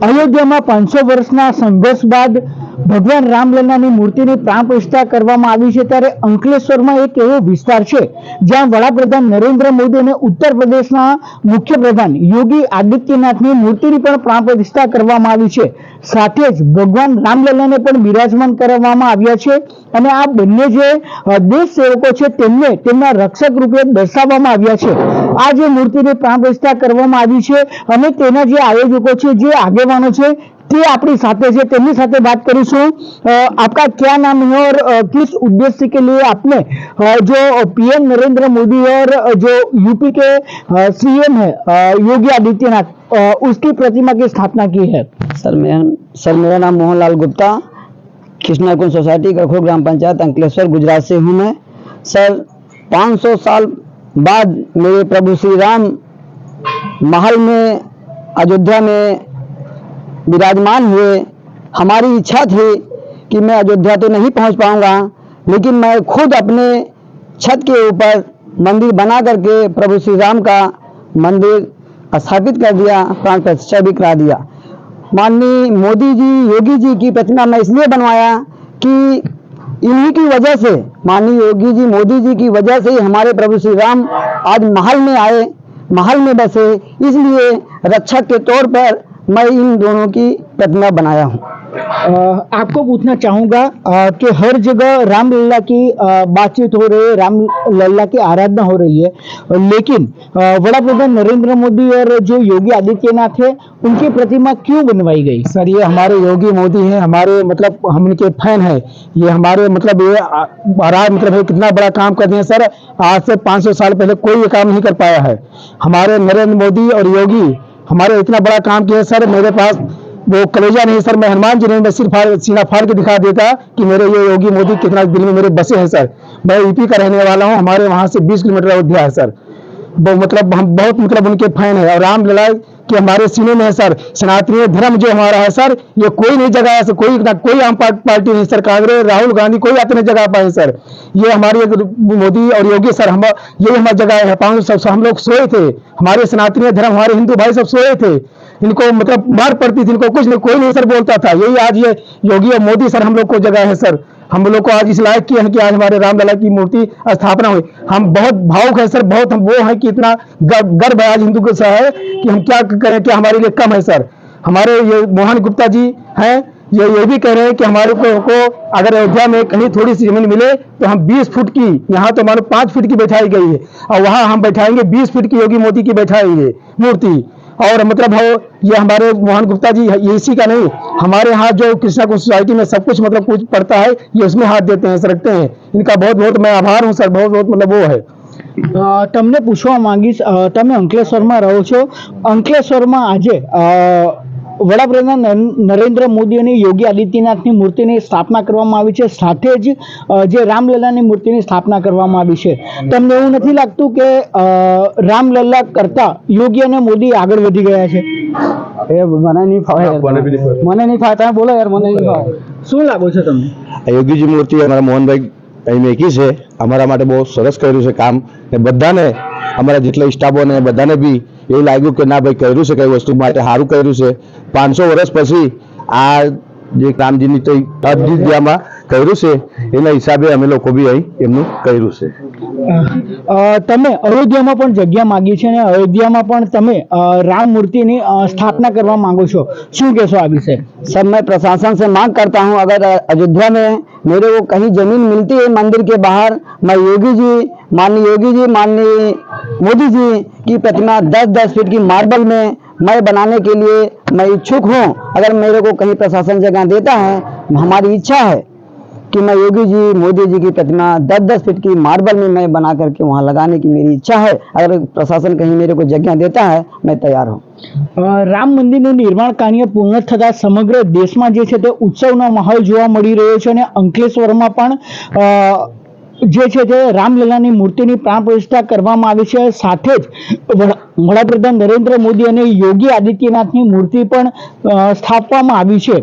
અયોધ્યામાં પાંચસો વર્ષના સંઘર્ષ બાદ ભગવાન રામલલ્લાની મૂર્તિની પ્રાણ પ્રતિષ્ઠા કરવામાં આવી છે ત્યારે અંકલેશ્વરમાં એક એવો વિસ્તાર છે જ્યાં વડાપ્રધાન નરેન્દ્ર મોદી અને ઉત્તર પ્રદેશના મુખ્યપ્રધાન યોગી આદિત્યનાથની મૂર્તિની પણ પ્રાણ પ્રતિષ્ઠા કરવામાં આવી છે. સાથે જ ભગવાન રામલલ્લાને પણ બિરાજમાન કરવામાં આવ્યા છે અને આ બંને જે દેશ સેવકો છે તેમને તેમના રક્ષક રૂપે દર્શાવવામાં આવ્યા છે. આ જે મૂર્તિની પ્રાણ પ્રતિષ્ઠા કરવામાં આવી છે અને તેના જે આયોજકો છે જે આગેવાનો છે તે આપણી સાથે છે તેમની સાથે बात કરીશું अ, आपका क्या नाम है और अ, किस उद्देश्य के लिए आपने अ, जो पीएम नरेंद्र मोदी और अ, जो यूपी के सीएम है अ, योगी आदित्यनाथ अ, उसकी प्रतिमा की स्थापना की है सर मैं सर मेरा नाम मोहनलाल गुप्ता कृष्णा कुंज सोसाइटी गखोर ग्राम पंचायत अंकलेश्वर गुजरात से हूँ मैं सर 500 साल बाद मेरे प्रभु श्री राम महल में, अयोध्या में विराजमान हुए। हमारी इच्छा थी कि मैं अयोध्या तो नहीं पहुँच पाऊँगा, लेकिन मैं खुद अपने छत के ऊपर मंदिर बना करके प्रभु श्री राम का मंदिर स्थापित कर दिया, प्राण प्रतिष्ठा भी करा दिया। माननीय मोदी जी, योगी जी की प्रतिमा मैं इसलिए बनवाया कि इन्हीं की वजह से, माननीय योगी जी, मोदी जी की वजह से ही हमारे प्रभु श्री राम आज महल में आए, महल में बसे, इसलिए रक्षक के तौर पर मैं इन दोनों की प्रतिमा बनाया हूँ। आपको पूछना चाहूँगा कि हर जगह राम रामलला की बातचीत हो रही है राम लल्ला की आराधना हो रही है लेकिन वड़ा प्रधान नरेंद्र मोदी और जो योगी आदित्यनाथ है उनकी प्रतिमा क्यों बनवाई गई? सर ये हमारे योगी मोदी हैं हमारे मतलब हम इनके फ़ैन हैं ये हमारे मतलब ये आ- महाराज मतलब है कितना बड़ा काम कर दिए हैं सर आज से 500 साल पहले कोई ये काम नहीं कर पाया है। हमारे नरेंद्र मोदी और योगी हमारे इतना बड़ा काम किया सर, मेरे पास वो कलेजा नहीं सर, मैं हनुमान जी ने मैं सिर्फ़ सीना फाड़ के दिखा देता कि मेरे ये योगी मोदी कितना दिल में मेरे बसे हैं, सर। मैं यूपी का रहने वाला हूँ, हमारे वहाँ से 20 किलोमीटर अयोध्या है, सर। वो मतलब हम बहुत मतलब उनके फ़ैन है, और राम लला कि हमारे सीने में है सर, सनातनी धर्म जो हमारा है सर, ये कोई नहीं जगह है कोई ना कोई आम पार्ट- नहीं सर, कांग्रेस, राहुल गांधी कोई आते नहीं जगह पाए सर। ये हमारी मोदी और योगी सर, हम ये हमारी जगह है, पाँच सौ हम लोग सोए थे। हमारे सनातनी धर्म, हमारे हिंदू भाई सब सोए थे। इनको मतलब मार पड़ती थी, इनको कुछ नहीं कोई नहीं सर बोलता था। यही आज ये योगी और मोदी सर हम लोग को जगह है सर। हम लोग को आज इस लायक किए हैं कि आज हमारे रामलला की मूर्ति स्थापना हुई। हम बहुत भावुक है सर बहुत हम वो है कि इतना गर्व है आज हिंदू के है कि हम क्या करें क्या हमारे लिए कम है सर। हमारे ये मोहन गुप्ता जी हैं ये ये भी कह रहे हैं कि हमारे को, को अगर अयोध्या में कहीं थोड़ी सी ज़मीन मिले तो हम 20 फुट की यहाँ तो हमारे 5 फुट की बैठाई गई है और वहाँ हम बैठाएँगे 20 फुट की योगी मोदी की बैठाएँगे मूर्ति। और मतलब हो ये हमारे मोहन गुप्ता जी ये इसी का नहीं हमारे यहाँ जो कृष्णा कुंज सोसाइटी में सब कुछ मतलब कुछ पड़ता है ये उसमें हाथ देते हैं सर रखते हैं इनका बहुत बहुत मैं आभार हूँ सर बहुत बहुत मतलब वो है અ, તમને પૂછવા માંગીશ અ, તમે અંકલેશ્વરમાં રહો છો અંકલેશ્વરમાં આજે અ, વડાપ્રધાન નરેન્દ્ર મોદી અને યોગી આદિત્યનાથની મૂર્તિની સ્થાપના કરવામાં આવી છે. સાથે જ જે રામલલ્લાની મૂર્તિની સ્થાપના કરવામાં આવી છે. તમને એવું નથી લાગતું કે રામલલ્લા કરતા યોગી અને મોદી આગળ વધી ગયા છે? એ મને નહીં ફાવે મને નહીં ફાવે. તમે બોલો યાર મને નહીં ફાવે. શું લાગો છો તમને? યોગીજી મૂર્તિ અમારા મોહનભાઈ અહીં મેકી છે. અમારા માટે બહુ સરસ કર્યું છે કામ. ને બધાને અમારા જેટલા સ્ટાફોને બધાને બી એવું લાગ્યું કે ના ભાઈ કર્યું છે કઈ વસ્તુ? માટે સારું કર્યું છે. પાંચસો વર્ષ પછી આ જે રામજીની તો અયોધ્યામાં કર્યું છે એના હિસાબે અમે લોકો બી અહીં એમનું કર્યું છે અ, તમે અયોધ્યામાં પણ જગ્યા માગી છે અને અયોધ્યામાં પણ તમે અ, રામ મૂર્તિની અ, સ્થાપના કરવા માંગો છો શું કહેશો આ વિશે सब मैं प्रशासन से मांग करता हूं अगर अयोध्या में मेरे को कहीं जमीन मिलती है मंदिर के बाहर मैं योगी जी माननीय योगी जी माननीय मोदी जी की प्रतिमा 10-10 फीट की मार्बल में मैं बनाने के लिए मैं इच्छुक हूं अगर मेरे को कहीं प्रशासन जगह देता है हमारी इच्छा है कि मैं योगी जी मोदी जी की प्रतिमा 10-10 फीट की मार्बल में मैं बना करके वहां लगाने की मेरी इच्छा है अगर प्रशासन कहीं मेरे को जगह देता है मैं तैयार हूँ અ, રામ મંદિરનું નિર્માણ કાર્ય પૂર્ણ થતા સમગ્ર દેશમાં જે છે તે ઉત્સવનો માહોલ જોવા મળી રહ્યો છે અને અંકલેશ્વરમાં પણ અ, જે છે તે રામલલાની મૂર્તિની પ્રાણ પ્રતિષ્ઠા કરવામાં આવી છે સાથે જ વડા- વડાપ્રધાન નરેન્દ્ર મોદી અને યોગી આદિત્યનાથની મૂર્તિ પણ અ, સ્થાપવામાં આવી છે